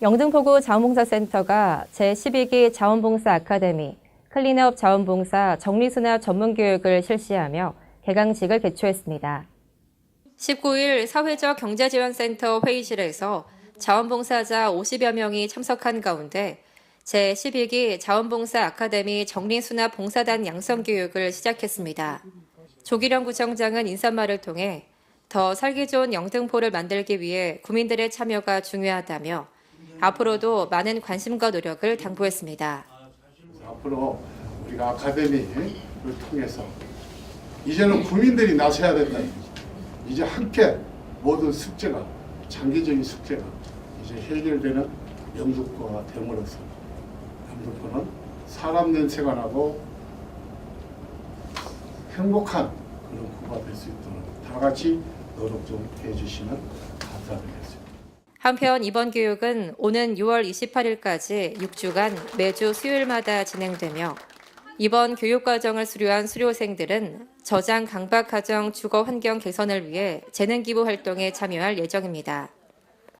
영등포구 자원봉사센터가 제12기 자원봉사 아카데미 클린업 자원봉사 정리수납 전문교육을 실시하며 개강식을 개최했습니다. 19일 사회적 경제지원센터 회의실에서 자원봉사자 50여 명이 참석한 가운데 제12기 자원봉사 아카데미 정리수납 봉사단 양성교육을 시작했습니다. 조기령 구청장은 인사말을 통해 더 살기 좋은 영등포를 만들기 위해 구민들의 참여가 중요하다며 앞으로도 많은 관심과 노력을 당부했습니다. 앞으로 우리가 아카데미를 통해서 이제는 국민들이 나서야 된다. 이제 함께 모든 숙제가 장기적인 숙제가 이제 해결되는 영등포가 됨으로써 영등포는 사람 냄새가 나고 행복한 그런 구가 될 수 있도록 다 같이 노력 좀 해주시면 감사드리겠습니다. 한편 이번 교육은 오는 6월 28일까지 6주간 매주 수요일마다 진행되며 이번 교육 과정을 수료한 수료생들은 저장 강박 가정 주거 환경 개선을 위해 재능 기부 활동에 참여할 예정입니다.